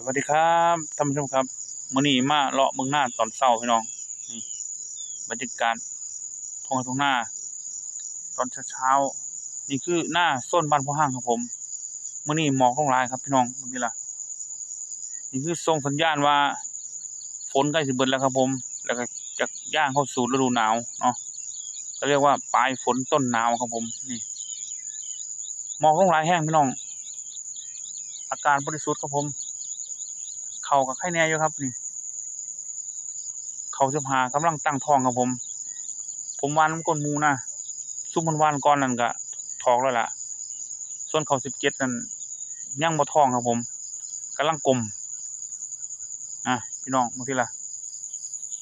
สวัสดีครับท่านผู้ชมครับมื้อนี้มาเลาะเมืองหน้าตอนเช้าพี่น้องนี่บรรยากาศท้องไร่ท้า ตอนเช้าๆนี่คือหน้าส้นบ้านพ่อห้างครับผมมื้อนี้หมอกลงลายครับพี่น้องเมื่อกี้ล่ะนี่คือส่งสัญญาณว่า ฝนใกล้สิเบิดแล้วครับผม แล้วก็จะย่างเข้าสู่ฤดูหนาวเนาะก็เรียกว่าปลายฝนต้นหนาวครับผมนี่หมอกลงลายแห้งพี่น้อง อากาศบริสุทธิ์ครับผม เขากับไข่แน่อยู่ครับนี่เขาสิบหากำลังตั้งทองครับผม ผมวานน้ำก้นมูนะซุปมันวานก่อนนั่นก็ทองแล้วล่ะ ส่วนเขาสิบเจ็ดนั่นยังบ่ทองครับผมกำลังกลมอะพี่น้องมาที่ละ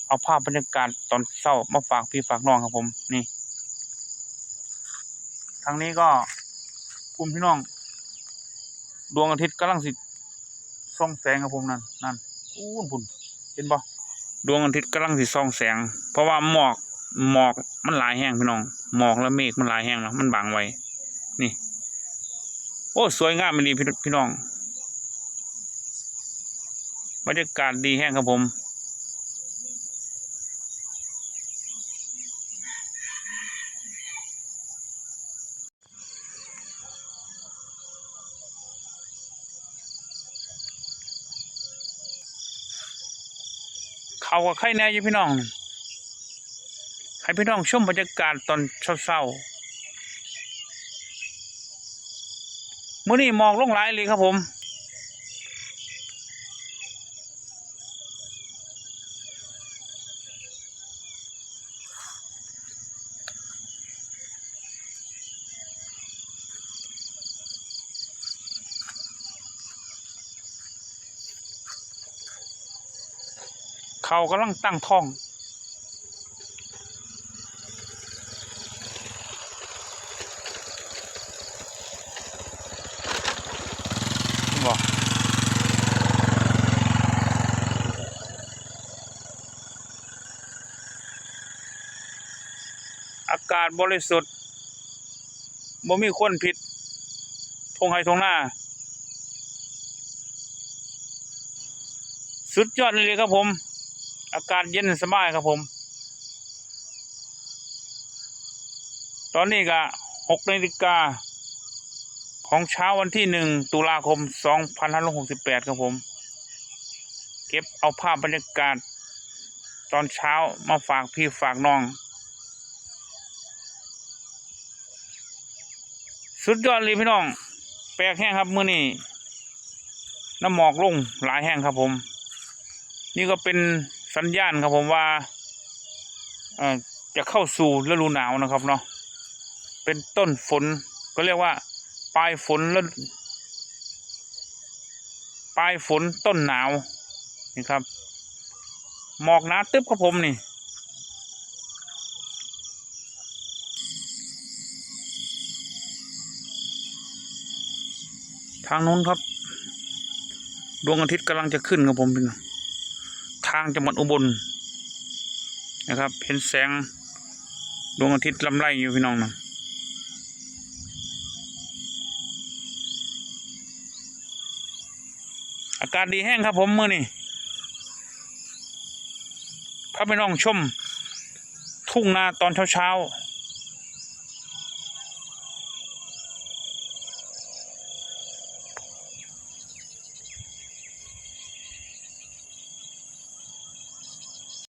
เอาภาพบรรยากาศตอนเช้ามาฝากพี่ฝากน้องครับผมนี่ทางนี้ก็กลุ่มพี่น้อง ดวงอาทิตย์กำลังสิ ส่องแสงครับผมนั่นนั่นอู้นพุ่นเห็นปะดวงอาทิตย์กำลังสิส่องแสง เพราะว่าหมอกหมอกมันหลายแห้งพี่น้องหมอกและเมฆมันหลายแห้งแล้วมันบังไว้ นี่ โอ้สวยงามมันดีพี่พี่น้องบรรยากาศดีแห้งครับผม เขากับใครแน่อยู่พี่น้องให้พี่น้องชมบรรยากาศตอนเศร้าๆมื่อนี้มองลงหลายเลยครับผม เขากำลังตั้งท้อง บอกอากาศบริสุทธิ์บ่มีคนพิษทงไห้ทงหน้า สุดยอดเลยครับผม อากาศเย็นสบายครับผม ตอนนี้ก็หกนาฬิกาของเช้าวันที่หนึ่งตุลาคมสองพันห้าร้อยหกสิบแปดครับผม เก็บเอาภาพบรรยากาศ ตอนเช้ามาฝากพี่ฝากน้อง สุดยอดเลยพี่น้อง แปลกแห้งครับ มื้อนี้น้ำหมอกลงหลายแห้งครับผม นี่ก็เป็น สัญญาณครับผมว่าจะเข้าสู่ฤดูหนาวนะครับเนาะเป็นต้นฝนก็เรียกว่า ปลายฝนแล้วปลายฝนต้นหนาวนี่ครับหมอกหนาตึ๊บครับผมนี่ทางนู้นครับ ดวงอาทิตย์กำลังจะขึ้นครับผมพี่น้องางจังหวัดอุบลนะครับ เห็นแสงดวงอาทิตย์ลำไรอยู่พี่น้องนะอากาศดีแห้งครับผมเมื่อนี้พาไปน้องชม ทุ่งนาตอนเช้าๆ